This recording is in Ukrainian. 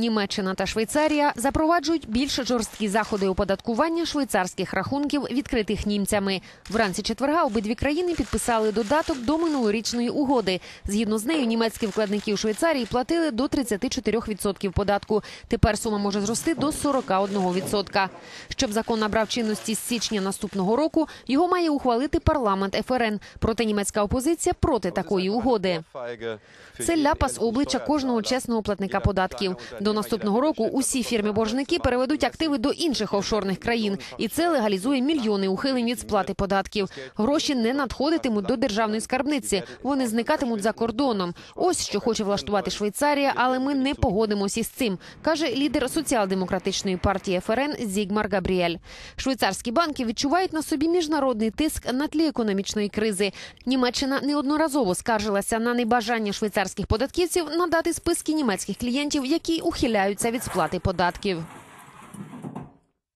Німеччина та Швейцарія запроваджують більш жорсткі заходи оподаткування швейцарських рахунків, відкритих німцями. Вранці четверга обидві країни підписали додаток до минулорічної угоди. Згідно з нею, німецькі вкладники у Швейцарії платили до 34% податку. Тепер сума може зрости до 41%. Щоб закон набрав чинності з січня наступного року, його має ухвалити парламент ФРН. Проте німецька опозиція проти такої угоди. Це ляпас обличчя кожного чесного платника податків. До наступного року усі фірми-боржники переведуть активи до інших офшорних країн, і це легалізує мільйони ухилень від сплати податків. Гроші не надходитимуть до державної скарбниці. Вони зникатимуть за кордоном. Ось що хоче влаштувати Швейцарія, але ми не погодимося із цим, каже лідер соціал-демократичної партії ФРН Зігмар Габріель. Швейцарські банки відчувають на собі міжнародний тиск на тлі економічної кризи. Німеччина неодноразово скаржилася на небажання швейцарських податківців надати списки німецьких клієнтів, які ухиляються від сплати податків.